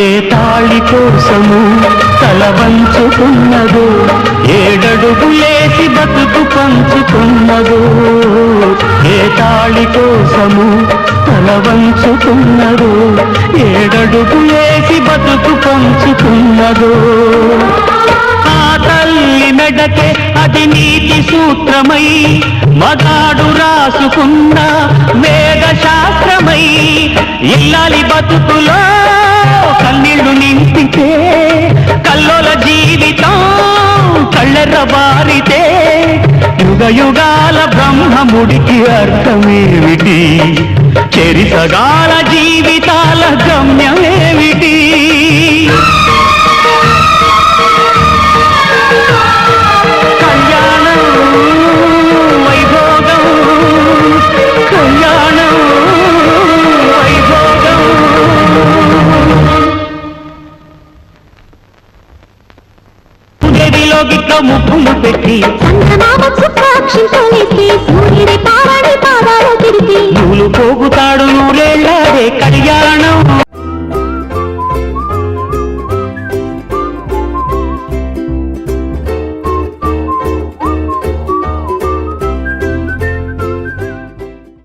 ఏ తాళి కోసము తల వంచుకున్నదో ఏడడుగులేసి బతుకు పంచుకున్నదో తాళి కోసము తల ఏడడుగు వేసి బతుకు పంచుకున్నదో ఆ తల్లి మెడకే అది నీతి సూత్రమై మగాడు రాసుకున్న వేద శాస్త్రమై ఇల్లాలి బతుకులో కన్నీళ్ళు నింపితే కల్లోల జీవితం కళ్ళెర్ర బారితే యుగ యుగాల బ్రహ్మముడికి అర్థమేమిటి? చెరిసగాల జీవితాల గమ్యమేమిటి? గిట్ల ముఖము పెట్టి చందమామ చుక్కాక్షింతలేసి సూర్యుడి